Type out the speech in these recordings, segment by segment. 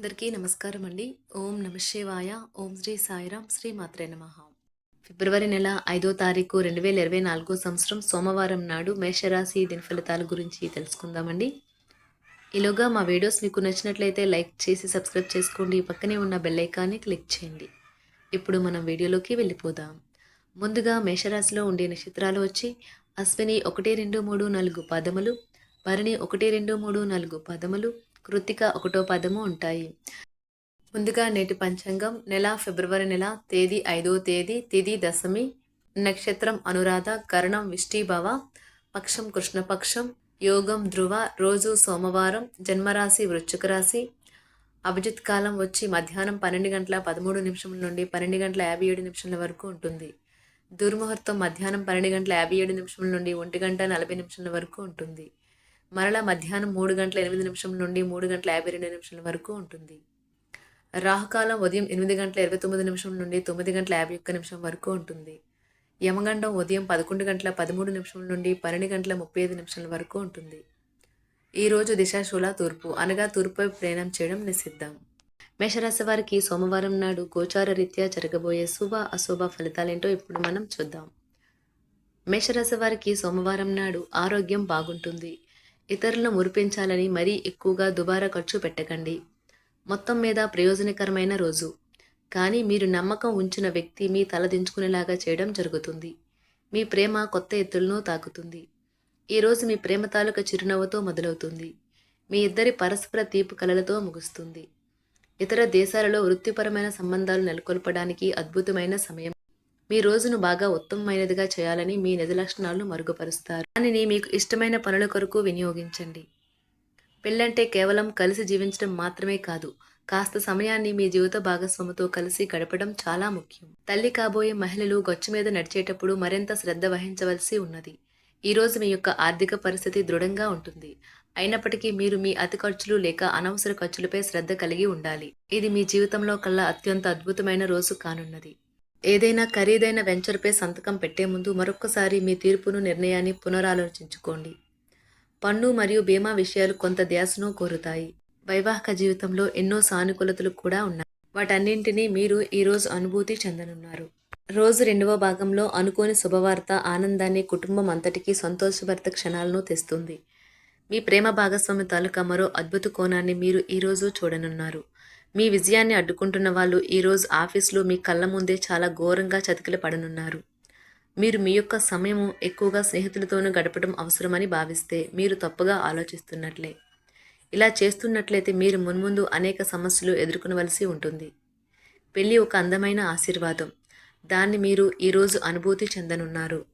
అందరికీ నమస్కారం అండి. ఓం నమ శివాయ. ఓం శ్రీ సాయిరాం. శ్రీ మాత్రే నమ. ఫిబ్రవరి నెల ఐదో తారీఖు రెండు వేల ఇరవై నాలుగో సంవత్సరం సోమవారం నాడు మేషరాశి దిన ఫలితాల గురించి తెలుసుకుందామండి. ఈలోగా మా వీడియోస్ మీకు నచ్చినట్లయితే లైక్ చేసి సబ్స్క్రైబ్ చేసుకోండి. పక్కనే ఉన్న బెల్ ఐకాన్ని క్లిక్ చేయండి. ఇప్పుడు మనం వీడియోలోకి వెళ్ళిపోదాం. ముందుగా మేషరాశిలో ఉండే నక్షత్రాలు వచ్చి అశ్విని ఒకటి రెండు మూడు నాలుగు పదములు భరణి ఒకటి రెండు మూడు నాలుగు పదములు కృతిక ఒకటో పదము ఉంటాయి. ముందుగా నేటి పంచాంగం నెల ఫిబ్రవరి నెల తేదీ ఐదో తేదీ తిది దశమి నక్షత్రం అనురాధ కరణం విష్టిభవ పక్షం కృష్ణపక్షం యోగం ధ్రువ రోజు సోమవారం జన్మరాశి వృశ్చిక రాశి అభిజిత్ కాలం వచ్చి మధ్యాహ్నం పన్నెండు గంటల పదమూడు నిమిషం నుండి పన్నెండు గంటల యాభై ఏడు నిమిషాల వరకు ఉంటుంది. దుర్ముహూర్తం మధ్యాహ్నం పన్నెండు గంటల యాభై ఏడు నిమిషం నుండి ఒంటి గంట నలభై నిమిషాల వరకు ఉంటుంది. మరలా మధ్యాహ్నం మూడు గంటల ఎనిమిది నిమిషం నుండి మూడు గంటల యాభై రెండు నిమిషాల వరకు ఉంటుంది. రాహుకాలం ఉదయం ఎనిమిది గంటల ఇరవై తొమ్మిది నిమిషం నుండి తొమ్మిది గంటల యాభై ఒక్క నిమిషం వరకు ఉంటుంది. యమగండం ఉదయం పదకొండు గంటల పదమూడు నిమిషం నుండి పన్నెండు గంటల ముప్పై ఐదు నిమిషాల వరకు ఉంటుంది. ఈరోజు దిశాశూల తూర్పు అనగా తూర్పుపై ప్రయాణం చేయడం నిషిద్ధం. మేషరాశి వారికి సోమవారం నాడు గోచార రీత్యా జరగబోయే శుభ అశుభ ఫలితాలేంటో ఇప్పుడు మనం చూద్దాం. మేషరాశి వారికి సోమవారం నాడు ఆరోగ్యం బాగుంటుంది. ఇతరులను మురిపించాలని మరీ ఎక్కువగా దుబారా ఖర్చు పెట్టకండి. మొత్తం మీద ప్రయోజనకరమైన రోజు. కానీ మీరు నమ్మకం ఉంచిన వ్యక్తి మీ తలదించుకునేలాగా చేయడం జరుగుతుంది. మీ ప్రేమ కొత్త ఎత్తులను తాకుతుంది. ఈరోజు మీ ప్రేమ తాలూక చిరునవ్వుతో మొదలవుతుంది. మీ ఇద్దరి పరస్పర తీపు కలలతో ముగుస్తుంది. ఇతర దేశాలలో వృత్తిపరమైన సంబంధాలు నెలకొల్పడానికి అద్భుతమైన సమయం మీ రోజును బాగా ఉత్తమమైనదిగా చేయాలని మీ నిజ లక్షణాలను మరుగుపరుస్తారు. దానిని మీకు ఇష్టమైన పనుల కొరకు వినియోగించండి. పెళ్ళంటే కేవలం కలిసి జీవించడం మాత్రమే కాదు కాస్త సమయాన్ని మీ జీవిత భాగస్వామితో కలిసి గడపడం చాలా ముఖ్యం. తల్లి కాబోయే మహిళలు గొచ్చు మీద నడిచేటప్పుడు మరింత శ్రద్ధ వహించవలసి ఉన్నది. ఈ రోజు మీ యొక్క ఆర్థిక పరిస్థితి దృఢంగా ఉంటుంది. అయినప్పటికీ మీరు మీ అతి ఖర్చులు లేక అనవసర ఖర్చులపై శ్రద్ధ కలిగి ఉండాలి. ఇది మీ జీవితంలో కల్లా అత్యంత అద్భుతమైన రోజు కానున్నది. ఏదైనా ఖరీదైన వెంచర్పై సంతకం పెట్టే ముందు మరొక్కసారి మీ తీర్పును నిర్ణయాన్ని పునరాలోచించుకోండి. పన్ను మరియు బీమా విషయాలు కొంత ధ్యాసను కోరుతాయి. వైవాహిక జీవితంలో ఎన్నో సానుకూలతలు కూడా ఉన్నాయి. వాటన్నింటినీ మీరు ఈరోజు అనుభూతి చెందనున్నారు. రోజు రెండవ భాగంలో అనుకోని శుభవార్త ఆనందాన్ని కుటుంబం అంతటికీ సంతోషభరిత క్షణాలను తెస్తుంది. మీ ప్రేమ భాగస్వామి తాలూకా మరో అద్భుత కోణాన్ని మీరు ఈరోజు చూడనున్నారు. మీ విజయాన్ని అడ్డుకుంటున్న వాళ్ళు ఈరోజు ఆఫీస్లో మీ కళ్ళ ముందే చాలా ఘోరంగా చతికిల పడనున్నారు. మీరు మీ యొక్క సమయం ఎక్కువగా స్నేహితులతోనూ గడపడం అవసరమని భావిస్తే మీరు తప్పుగా ఆలోచిస్తున్నట్లే. ఇలా చేస్తున్నట్లయితే మీరు మున్ముందు అనేక సమస్యలు ఎదుర్కొనవలసి ఉంటుంది. పెళ్ళి ఒక అందమైన ఆశీర్వాదం. దాన్ని మీరు ఈరోజు అనుభూతి చెందనున్నారు.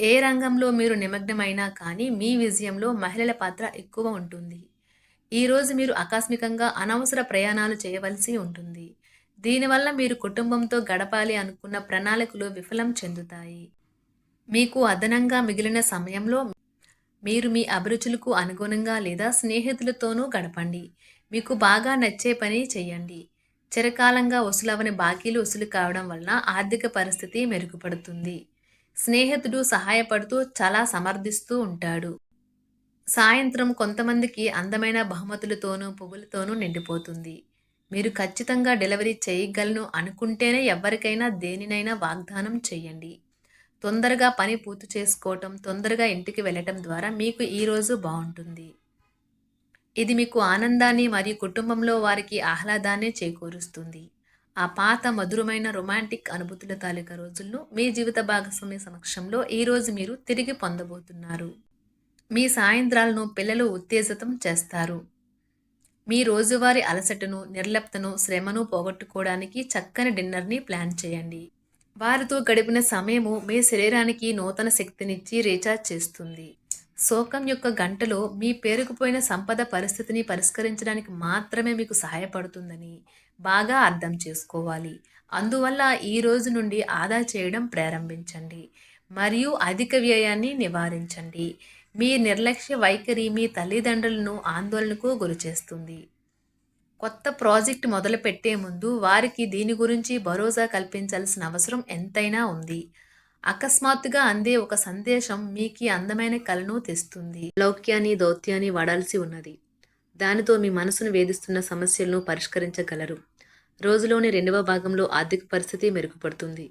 ఏ రంగంలో మీరు నిమగ్నమైనా కానీ మీ విజయంలో మహిళల పాత్ర ఎక్కువ ఉంటుంది. ఈరోజు మీరు ఆకస్మికంగా అనవసర ప్రయాణాలు చేయవలసి ఉంటుంది. దీనివల్ల మీరు కుటుంబంతో గడపాలి అనుకున్న ప్రణాళికలు విఫలం చెందుతాయి. మీకు అదనంగా మిగిలిన సమయంలో మీరు మీ అభిరుచులకు అనుగుణంగా లేదా స్నేహితులతోనూ గడపండి. మీకు బాగా నచ్చే పని చేయండి. చిరకాలంగా వసూలవని బాకీలు వసూలు కావడం వలన ఆర్థిక పరిస్థితి మెరుగుపడుతుంది. స్నేహితుడు సహాయపడుతూ చాలా సమర్థిస్తూ ఉంటాడు. సాయంత్రం కొంతమందికి అందమైన బహుమతులతోనూ పువ్వులతోనూ నిండిపోతుంది. మీరు ఖచ్చితంగా డెలివరీ చేయగలను అనుకుంటేనే ఎవరికైనా దేనినైనా వాగ్దానం చేయండి. తొందరగా పని పూర్తి చేసుకోవటం తొందరగా ఇంటికి వెళ్ళటం ద్వారా మీకు ఈరోజు బాగుంటుంది. ఇది మీకు ఆనందాన్ని మరియు కుటుంబంలో వారికి ఆహ్లాదాన్ని చేకూరుస్తుంది. ఆ పాత మధురమైన రొమాంటిక్ అనుభూతుల తాలూకా రోజులను మీ జీవిత భాగస్వామి సమక్షంలో ఈరోజు మీరు తిరిగి పొందబోతున్నారు. మీ సాయంత్రాలను పిల్లలు ఉత్తేజితం చేస్తారు. మీ రోజువారీ అలసటను నిర్లప్తను శ్రమను పోగొట్టుకోవడానికి చక్కని డిన్నర్ని ప్లాన్ చేయండి. వారితో గడిపిన సమయము మీ శరీరానికి నూతన శక్తినిచ్చి రీఛార్జ్ చేస్తుంది. శోకం యొక్క గంటలో మీ పేరుకుపోయిన సంపద పరిస్థితిని పరిష్కరించడానికి మాత్రమే మీకు సహాయపడుతుందని బాగా అర్థం చేసుకోవాలి. అందువల్ల ఈ రోజు నుండి ఆదా చేయడం ప్రారంభించండి. మరియు అధిక వ్యయాన్ని నివారించండి. మీ నిర్లక్ష్య వైఖరి మీ తల్లిదండ్రులను ఆందోళనకు గురిచేస్తుంది కొత్త ప్రాజెక్ట్ మొదలుపెట్టే ముందు వారికి దీని గురించి భరోసా కల్పించాల్సిన అవసరం ఎంతైనా ఉంది. అకస్మాత్తుగా అందే ఒక సందేశం మీకు అందమైన కలను తెస్తుంది. లౌక్యాన్ని దౌత్యాన్ని వాడాల్సి ఉన్నది. దానితో మీ మనసును వేధిస్తున్న సమస్యలను పరిష్కరించగలరు. రోజులోని రెండవ భాగంలో ఆర్థిక పరిస్థితి మెరుగుపడుతుంది.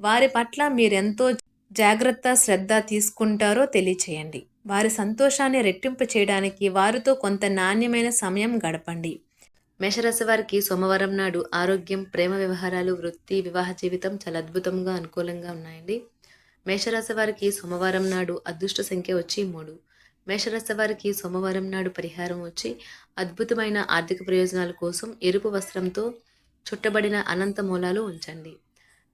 వారి పట్ల మీరెంతో జాగ్రత్త శ్రద్ధ తీసుకుంటారో తెలియచేయండి. వారి సంతోషాన్ని రెట్టింపు చేయడానికి వారితో కొంత నాణ్యమైన సమయం గడపండి. మేషరాశి వారికి సోమవారం నాడు ఆరోగ్యం ప్రేమ వ్యవహారాలు వృత్తి వివాహ జీవితం చాలా అద్భుతంగా అనుకూలంగా ఉన్నాయండి. మేషరాశి వారికి సోమవారం నాడు అదృష్ట సంఖ్య వచ్చి మూడు. మేషరాశి వారికి సోమవారం నాడు పరిహారం వచ్చి అద్భుతమైన ఆర్థిక ప్రయోజనాల కోసం ఎరుపు వస్త్రంతో చుట్టబడిన అనంత మూలాలు ఉంచండి.